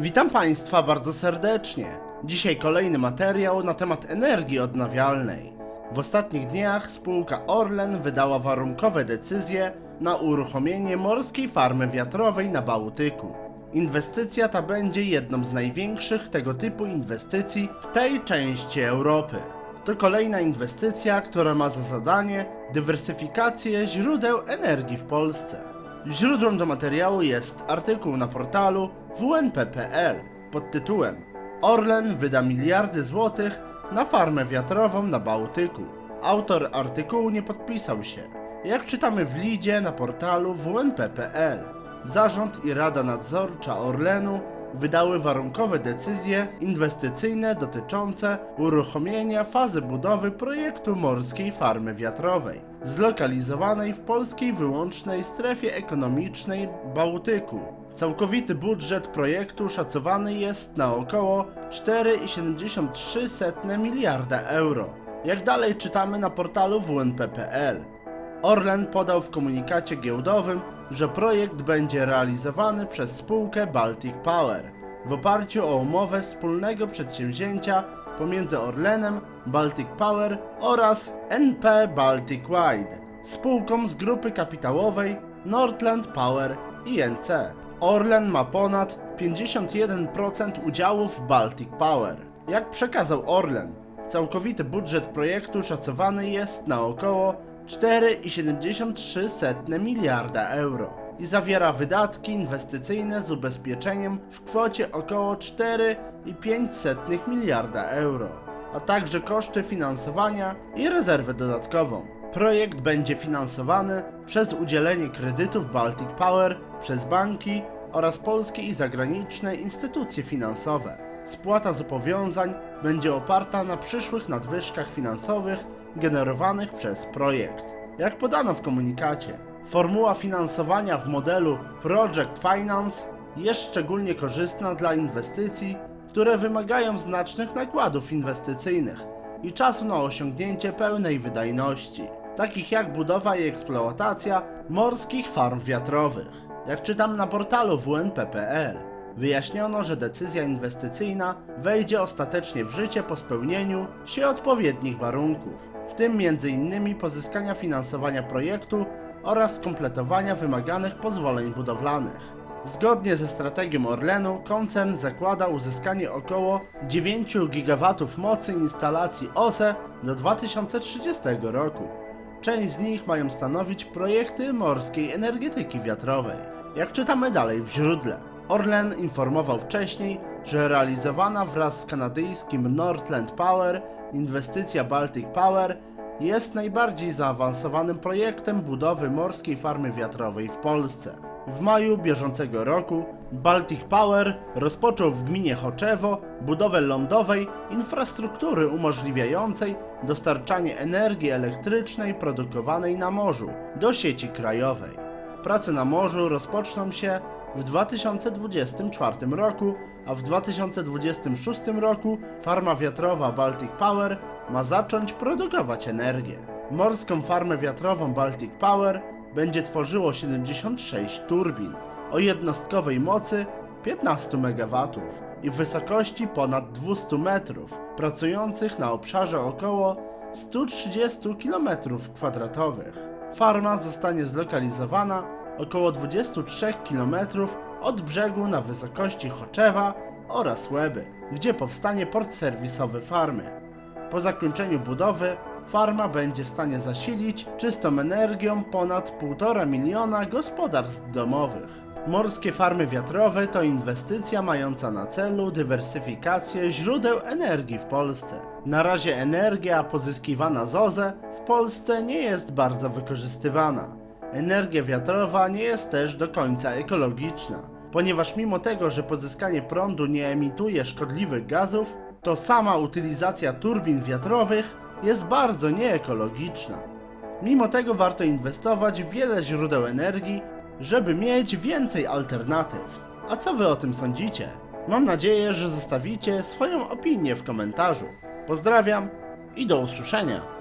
Witam Państwa bardzo serdecznie. Dzisiaj kolejny materiał na temat energii odnawialnej. W ostatnich dniach spółka Orlen wydała warunkowe decyzje na uruchomienie morskiej farmy wiatrowej na Bałtyku. Inwestycja ta będzie jedną z największych tego typu inwestycji w tej części Europy. To kolejna inwestycja, która ma za zadanie dywersyfikację źródeł energii w Polsce. Źródłem do materiału jest artykuł na portalu WNP.pl pod tytułem Orlen wyda miliardy złotych na farmę wiatrową na Bałtyku. Autor artykułu nie podpisał się. Jak czytamy w lidzie na portalu WNP.pl, Zarząd i Rada Nadzorcza Orlenu wydały warunkowe decyzje inwestycyjne dotyczące uruchomienia fazy budowy projektu morskiej farmy wiatrowej, zlokalizowanej w polskiej wyłącznej strefie ekonomicznej Bałtyku. Całkowity budżet projektu szacowany jest na około 4,73 miliarda euro. Jak dalej czytamy na portalu WNP.pl. Orlen podał w komunikacie giełdowym, że projekt będzie realizowany przez spółkę Baltic Power w oparciu o umowę wspólnego przedsięwzięcia pomiędzy Orlenem, Baltic Power oraz NP Baltic Wide, spółką z grupy kapitałowej Nordland Power INC. Orlen ma ponad 51% udziałów w Baltic Power. Jak przekazał Orlen, całkowity budżet projektu szacowany jest na około 4,73 miliarda euro i zawiera wydatki inwestycyjne z ubezpieczeniem w kwocie około 4,5 miliarda euro, a także koszty finansowania i rezerwę dodatkową. Projekt będzie finansowany przez udzielenie kredytów Baltic Power przez banki oraz polskie i zagraniczne instytucje finansowe. Spłata zobowiązań będzie oparta na przyszłych nadwyżkach finansowych generowanych przez projekt. Jak podano w komunikacie, formuła finansowania w modelu Project Finance jest szczególnie korzystna dla inwestycji, które wymagają znacznych nakładów inwestycyjnych i czasu na osiągnięcie pełnej wydajności, takich jak budowa i eksploatacja morskich farm wiatrowych. Jak czytam na portalu WNP.pl, Wyjaśniono, że decyzja inwestycyjna wejdzie ostatecznie w życie po spełnieniu się odpowiednich warunków, w tym m.in. pozyskania finansowania projektu oraz skompletowania wymaganych pozwoleń budowlanych. Zgodnie ze strategią Orlenu, koncern zakłada uzyskanie około 9 GW mocy instalacji OSE do 2030 roku. Część z nich mają stanowić projekty morskiej energetyki wiatrowej. Jak czytamy dalej w źródle, Orlen informował wcześniej, że realizowana wraz z kanadyjskim Northland Power inwestycja Baltic Power jest najbardziej zaawansowanym projektem budowy morskiej farmy wiatrowej w Polsce. W maju bieżącego roku Baltic Power rozpoczął w gminie Choczewo budowę lądowej infrastruktury umożliwiającej dostarczanie energii elektrycznej produkowanej na morzu do sieci krajowej. Prace na morzu rozpoczną się w 2024 roku, a w 2026 roku farma wiatrowa Baltic Power ma zacząć produkować energię. Morską farmę wiatrową Baltic Power będzie tworzyło 76 turbin o jednostkowej mocy 15 MW i wysokości ponad 200 metrów, pracujących na obszarze około 130 km2. Farma zostanie zlokalizowana około 23 km od brzegu na wysokości Choczewa oraz Łeby, gdzie powstanie port serwisowy farmy. Po zakończeniu budowy farma będzie w stanie zasilić czystą energią ponad 1,5 miliona gospodarstw domowych. Morskie farmy wiatrowe to inwestycja mająca na celu dywersyfikację źródeł energii w Polsce. Na razie energia pozyskiwana z OZE w Polsce nie jest bardzo wykorzystywana. Energia wiatrowa nie jest też do końca ekologiczna, ponieważ mimo tego, że pozyskanie prądu nie emituje szkodliwych gazów, to sama utylizacja turbin wiatrowych jest bardzo nieekologiczna. Mimo tego warto inwestować w wiele źródeł energii, żeby mieć więcej alternatyw. A co wy o tym sądzicie? Mam nadzieję, że zostawicie swoją opinię w komentarzu. Pozdrawiam i do usłyszenia.